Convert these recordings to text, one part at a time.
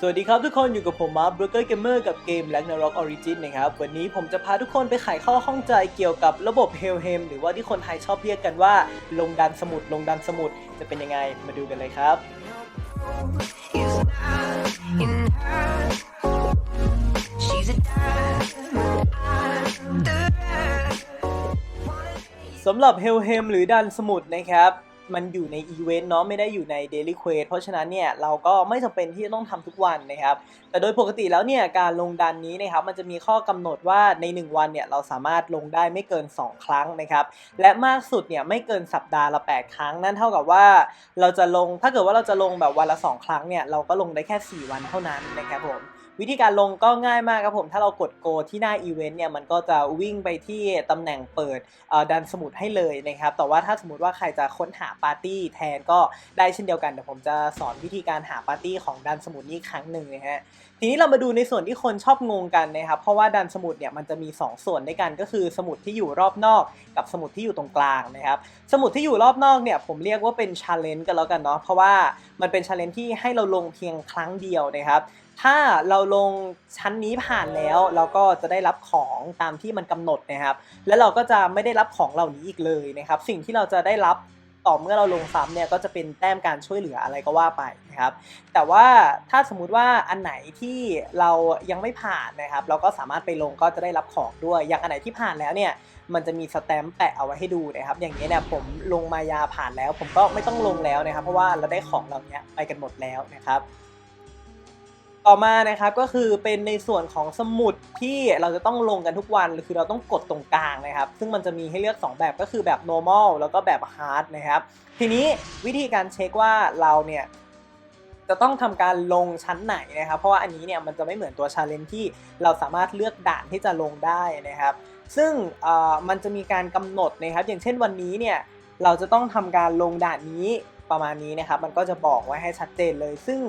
สวัสดีครับทุกคนอยู่กับผมมาร์คบรูเกอร์เกมเมอร์กับเกมแ r a g n a r o k Origin นะครับ วันนี้ผมจะพาทุกคนไปไขข้อข้องใจเกี่ยวกับระบบ Helheim หรือว่าที่คนไทยชอบเรียกกันว่า ลงดันสมุดลงดันสมุดจะเป็นยังไงมาดูกันเลยครับสำหรับ Helheim หรือดันสมุดนะครับ มันอยู่ในอีเวนต์เนาะไม่ได้อยู่ใน Daily Quest เพราะฉะนั้นเนี่ยเราก็ไม่จำเป็นที่จะต้องทำทุกวันนะครับ แต่โดยปกติแล้วเนี่ยการลงดันนี้นะครับมันจะมีข้อกำหนดว่าใน 1 วันเนี่ยเราสามารถลงได้ไม่เกิน 2 ครั้งนะครับ และมากสุดเนี่ยไม่เกินสัปดาห์ละ 8 ครั้ง นั่นเท่ากับว่าเราจะลงถ้าเกิดว่าเราจะลงแบบวันละ 2 ครั้งเนี่ยเราก็ลงได้แค่ 4 วันเท่านั้นนะครับผม วิธีการลงก็ง่ายมากครับผม ถ้าเรากดโกที่หน้าอีเวนต์เนี่ยมันก็จะวิ่งไปที่ตำแหน่งเปิดดันสมุดให้เลยนะครับ แต่ว่าถ้าสมมติว่าใครจะค้นหาปาร์ตี้แทนก็ได้เช่นเดียวกันเดี๋ยวผมจะสอนวิธีการหาปาร์ตี้ของดันสมุดนี้ครั้งหนึ่งนะฮะทีนี้เรามาดูในส่วนที่คนชอบงงกันนะครับ เพราะว่าดันสมุดเนี่ยมันจะมี 2 ส่วนด้วยกันก็คือสมุดที่อยู่รอบนอก กับสมุดที่อยู่ตรงกลางนะครับสมุดที่อยู่รอบนอกเนี่ยผมเรียกว่าเป็นชาเลนจ์กันแล้วกันเนาะเพราะว่ามันเป็นชาเลนจ์ที่ให้เราลงเพียงครั้งเดียวนะครับ ถ้าเราลงชั้นนี้ผ่านแล้วเราก็จะได้รับของตามที่มันกำหนดนะครับ แล้วเราก็จะไม่ได้รับของเหล่านี้อีกเลยนะครับ สิ่งที่เราจะได้รับต่อเมื่อเราลงซ้ำเนี่ยก็จะเป็นแต้มการช่วยเหลืออะไรก็ว่าไปนะครับ แต่ว่าถ้าสมมุติว่าอันไหนที่เรายังไม่ผ่านนะครับ เราก็สามารถไปลงก็จะได้รับของด้วย อย่างอันไหนที่ผ่านแล้วเนี่ยมันจะมีสแตมป์แปะเอาไว้ให้ดูนะครับ อย่างนี้เนี่ยผมลงมายาผ่านแล้ว ผมก็ไม่ต้องลงแล้วนะครับ เพราะว่าเราได้ของเหล่านี้ไปกันหมดแล้วนะครับ ต่อมานะครับก็คือเป็นในส่วนของสมุดที่เราจะต้องลงกันทุกวันคือเราต้องกดตรงกลางนะครับ ซึ่งมันจะมีให้เลือก 2 แบบก็คือแบบ normal แล้วก็แบบ hard นะครับ ทีนี้วิธีการเช็คว่าเราเนี่ยจะต้องทำการลงชั้นไหนนะครับ เพราะว่าอันนี้เนี่ยมันจะไม่เหมือนตัวชาเลนจ์ที่เราสามารถเลือกด่านที่จะลงได้นะครับ ซึ่งเอ่อมันจะมีการกำหนดนะครับ อย่างเช่นวันนี้เนี่ยเราจะต้องทำการลงด่านนี้ ประมาณนี้นะครับ มันก็จะบอกไว้ให้ชัดเจนเลย ซึ่ง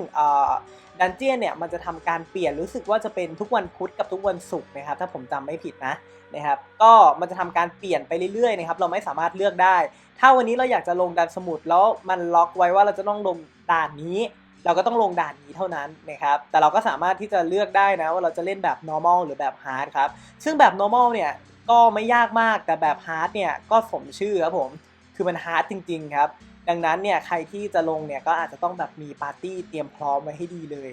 ดันเจียนเนี่ยมันจะทำการเปลี่ยนรู้สึกว่าจะเป็นทุกวันพุธกับทุกวันศุกร์นะครับ ถ้าผมจำไม่ผิดนะนะครับ ก็มันจะทำการเปลี่ยนไปเรื่อยๆนะครับ เราไม่สามารถเลือกได้ ถ้าวันนี้เราอยากจะลงดันสมุดแล้วมันล็อกไว้ว่าเราจะต้องลงด่านนี้ เราก็ต้องลงด่านนี้เท่านั้นนะครับ แต่เราก็สามารถที่จะเลือกได้นะว่าเราจะเล่นแบบ normal หรือแบบ hard ครับ ซึ่งแบบ normal เนี่ยก็ไม่ยากมากแต่แบบ hard เนี่ยก็สมชื่อครับผม คือมัน hard จริงๆครับ ดังนั้นเนี่ยใครที่จะลงเนี่ยก็อาจจะต้องแบบมีปาร์ตี้เตรียมพร้อมไว้ให้ดีเลย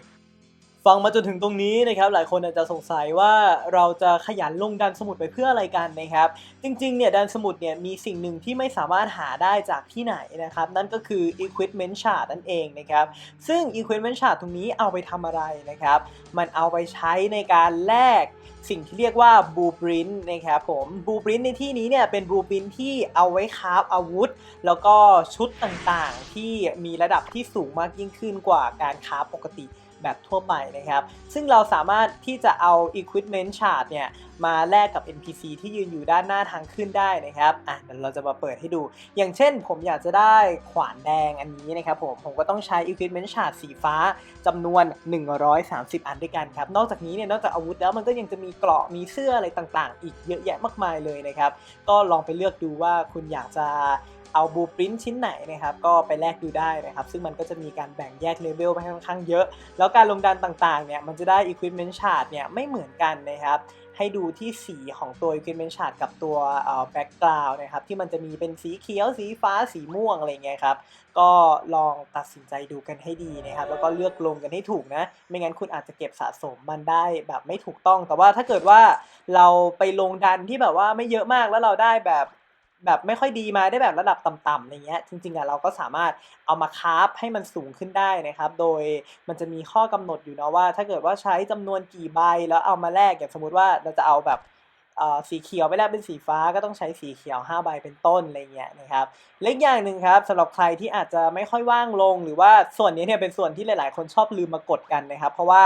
ฟังมาจนถึงตรงนี้นะครับหลายคนอาจจะสงสัยว่าเราจะขยันลงดันสมุดไปเพื่ออะไรกันนะครับ จริงๆเนี่ยดันสมุดเนี่ยมีสิ่งหนึ่งที่ไม่สามารถหาได้จากที่ไหนนะครับนั่นก็คือ equipment chart นั่นเองนะครับซึ่ง equipment chart ตรงนี้เอาไปทำอะไรนะครับ มันเอาไปใช้ในการแลกสิ่งที่เรียกว่า blueprint นะครับผม blueprint ในที่นี้เนี่ยเป็น blueprint ที่เอาไว้คราฟอาวุธ แล้วก็ชุดต่างๆ ที่มีระดับที่สูงมากยิ่งขึ้นกว่าการคราฟปกติ แบบทั่วไปนะครับ ซึ่งเราสามารถที่จะเอา equipment chart เนี่ยมาแลกกับ NPC ที่ยืนอยู่ด้านหน้าทางขึ้นได้นะครับ อะเดี๋ยวเราจะมาเปิดให้ดู อย่างเช่นผมอยากจะได้ขวานแดงอันนี้นะครับผม ผมก็ต้องใช้ equipment chart สีฟ้าจำนวน 130 อันด้วยกันครับ นอกจากนี้เนี่ย นอกจากอาวุธแล้วมันก็ยังจะมีเกราะ มีเสื้ออะไรต่างๆ อีกเยอะแยะมากมายเลยนะครับ ก็ลองไปเลือกดูว่าคุณอยากจะ เอาบูปรินชิ้นไหนนะครับก็ไปแลกดูได้นะครับซึ่งมันก็จะมีการแบ่งแยกเลเวลไปค่อนข้างเยอะ แล้วการลงดันต่างๆเนี่ยมันจะได้ Equipment Chart เนี่ยไม่เหมือนกันนะครับให้ดูที่สีของตัว Equipment Chart กับตัวเอ่อ Background นะครับที่มันจะมีเป็นสีเขียว สีฟ้าสีม่วงอะไรเงี้ยครับก็ลองตัดสินใจดูกันให้ดีนะครับแล้วก็เลือกลงกันให้ถูกนะ ไม่งั้นคุณอาจจะเก็บสะสมมันได้แบบไม่ถูกต้อง แต่ว่าถ้าเกิดว่าเราไปลงดันที่แบบว่าไม่เยอะมากแล้วเราได้แบบ แบบไม่ค่อยดีมาได้แบบระดับต่ำๆอะไรเงี้ยจริงๆอะเราก็สามารถเอามาคราฟให้มันสูงขึ้นได้นะครับ โดยมันจะมีข้อกำหนดอยู่นะว่า ถ้าเกิดว่าใช้จำนวนกี่ใบแล้วเอามาแลกอย่างสมมุติว่าเราจะเอาแบบสีเขียวไปแลกเป็นสีฟ้าก็ต้องใช้สีเขียว 5 ใบเป็นต้นอะไรเงี้ยนะครับเล็กอย่างหนึ่งครับสำหรับใครที่อาจจะไม่ค่อยว่างลง หรือว่าส่วนนี้เนี่ยเป็นส่วนที่หลาย ๆ คนชอบลืมมากดกันนะครับ เพราะว่า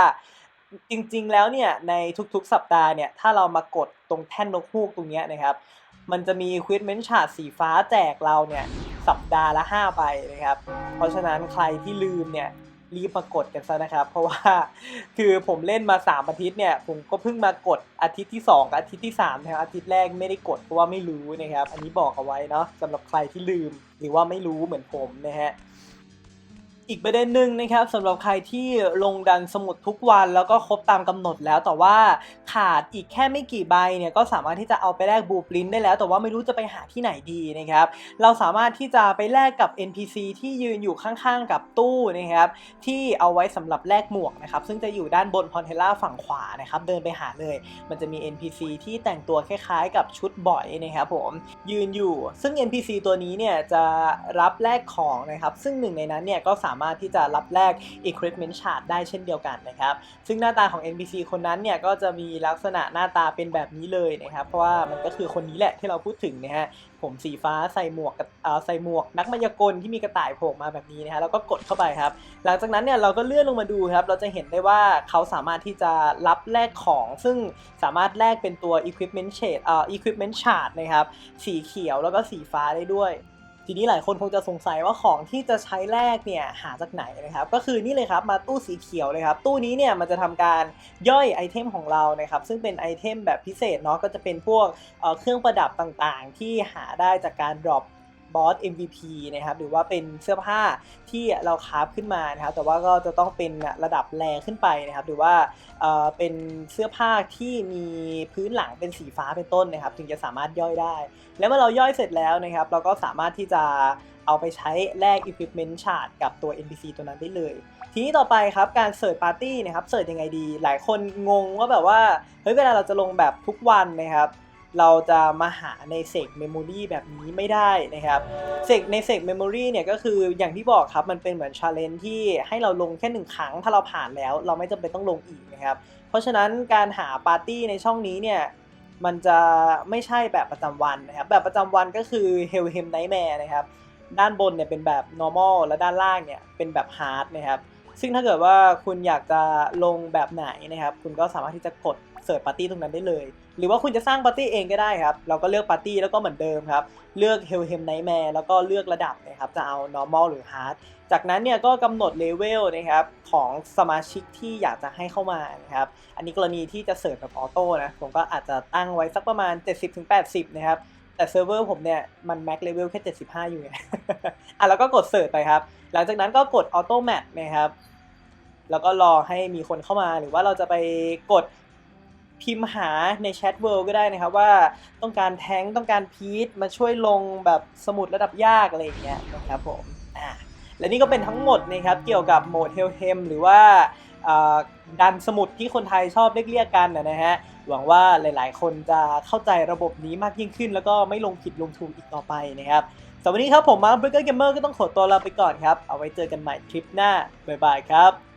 จริง ๆ แล้วเนี่ยในทุกๆ สัปดาห์เนี่ยถ้าเรามากดตรงแท่นนกฮูกตรงเนี้ยนะครับ มันจะมีควิดเมนชาร์ดสีฟ้าแจกเราเนี่ย สัปดาห์ละ 5 ใบนะครับ เพราะฉะนั้นใครที่ลืมเนี่ยรีบมากดกันซะนะครับ เพราะว่าคือผมเล่นมา 3 อาทิตย์เนี่ย ผมก็เพิ่งมากดอาทิตย์ที่2กับอาทิตย์ที่3นะครับอาทิตย์แรกไม่ได้กดเพราะว่าไม่รู้นะครับ อันนี้บอกเอาไว้เนาะสำหรับใครที่ลืมหรือว่าไม่รู้เหมือนผมนะฮะ อีกประเด็นหนึ่งนะครับสำหรับใครที่ลงดันสมุดทุกวันแล้วก็ครบตามกำหนดแล้วแต่ว่าขาดอีกแค่ไม่กี่ใบเนี่ยก็สามารถที่จะเอาไปแลกบูปรินได้แล้ว แต่ว่าไม่รู้จะไปหาที่ไหนดีนะครับเราสามารถที่จะไปแลกกับ NPC ที่ยืนอยู่ข้างๆกับตู้นะครับที่เอาไว้สำหรับแลกหมวกนะครับซึ่งจะอยู่ด้านบนพอนเทล่าฝั่งขวานะครับเดินไปหาเลย มันจะมี NPC ที่แต่งตัวคล้ายๆ กับชุดบ่อยนะครับผมยืนอยู่ซึ่ง NPC ตัวนี้เนี่ยจะรับแลกของนะครับซึ่งหนึ่งในนั้นเนี่ยก็สามารถที่จะรับแลก Equipment Chart ได้เช่นเดียวกันนะครับ ซึ่งหน้าตาของ NPC คนนั้นเนี่ยก็จะมีลักษณะหน้าตาเป็นแบบนี้เลยนะครับ เพราะว่ามันก็คือคนนี้แหละที่เราพูดถึงนะฮะผมสีฟ้าใส่หมวกใส่หมวกนักมายากลที่มีกระต่ายโผล่มาแบบนี้นะฮะแล้วก็กดเข้าไปครับ หลังจากนั้นเนี่ยเราก็เลื่อนลงมาดูครับ เราจะเห็นได้ว่าเขาสามารถที่จะรับแลกของ ซึ่งสามารถแลกเป็นตัว equipment shade เอ่อ equipment chart นะครับ สีเขียวแล้วก็สีฟ้าได้ด้วย ทีนี้หลายคนคงจะสงสัยว่าของที่จะใช้แลกเนี่ยหาจากไหนนะครับ ก็คือนี่เลยครับมาตู้สีเขียวเลยครับ ตู้นี้เนี่ยมันจะทำการย่อยไอเทมของเรานะครับ ซึ่งเป็นไอเทมแบบพิเศษเนาะก็จะเป็นพวกเเครื่องประดับต่างๆ ที่หาได้จากการดรอป บอส MVP นะครับหรือว่าเป็นเสื้อผ้าที่เราคราฟขึ้นมานะครับแต่ว่าก็จะต้องเป็นระดับแรงขึ้นไปนะครับหรือว่าเเป็นเสื้อผ้าที่มีพื้นหลังเป็นสีฟ้าเป็นต้นนะครับ ถึงจะสามารถย่อยได้ แล้วเมื่อเราย่อยเสร็จแล้วนะครับ เราก็สามารถที่จะเอาไปใช้แลก equipment chart กับตัว NPC ตัวนั้นได้เลย ทีนี้ต่อไปครับการเสิร์ชปาร์ตี้นะครับเสิร์ชยังไงดี หลายคนงงว่าแบบว่าเฮ้ยเวลาเราจะลงแบบทุกวันนะครับ เราจะมาหาในเซกเมมโมรีแบบนี้ไม่ได้นะครับเซกในเซกเมมโมรีเนี่ยก็คืออย่างที่บอกครับมันเป็นเหมือนชาเลนจ์ที่ให้เราลงแค่หนึ่งครั้งถ้าเราผ่านแล้ว เราไม่จำเป็นต้องลงอีกนะครับ เพราะฉะนั้นการหาปาร์ตี้ในช่องนี้เนี่ยมันจะไม่ใช่แบบประจำวันนะครับ แบบประจำวันก็คือ Hell Hem Nightmare นะครับ ด้านบนเนี่ยเป็นแบบ normal และด้านล่างเนี่ยเป็นแบบ hard นะครับ ซึ่งถ้าเกิดว่าคุณอยากจะลงแบบไหนนะครับ คุณก็สามารถที่จะกด เสิร์ชปาร์ตี้ตรงนั้นได้เลย หรือว่าคุณจะสร้างปาร์ตี้เองก็ได้ครับ เราก็เลือกปาร์ตี้แล้วก็เหมือนเดิมครับ เลือก Hell Hem Nightmare แล้วก็เลือกระดับนะครับ จะเอา normal หรือ hard จากนั้นเนี่ยก็กำหนดเลเวลนะครับของสมาชิกที่อยากจะให้เข้ามานะครับ อันนี้กรณีที่จะเสิร์ชแบบออโต้นะ ผมก็อาจจะตั้งไว้สักประมาณ 70-80 นะครับ แต่เซิร์ฟเวอร์ผมเนี่ยมันแม็กเลเวลแค่ 75 อยู่ไงอะแล้วก็กดเสิร์ชไปครับ หลังจากนั้นก็กดออโต้แมทนะครับแล้วก็รอให้มีคนเข้ามาหรือว่าเราจะไปกด พิมพ์หาในแชทเวิลด์ก็ได้นะครับว่าต้องการแท้งต้องการพีทมาช่วยลงแบบสมุดระดับยากอะไรอย่างเงี้ยนะครับผมอ่าและนี่ก็เป็นทั้งหมดนะครับเกี่ยวกับโหมดเฮลเฮมหรือว่าดันสมุดที่คนไทยชอบเรียกกันนะฮะหวังว่าหลายๆ คนจะเข้าใจระบบนี้มากยิ่งขึ้น แล้วก็ไม่ลงผิดลงถูกอีกต่อไปนะครับสำหรับวันนี้ครับผมมาร์คเบเกอร์เกมเมอร์ก็ต้องขอตัวลาไปก่อนครับ เอาไว้เจอกันใหม่คลิปหน้า บ๊ายบายครับ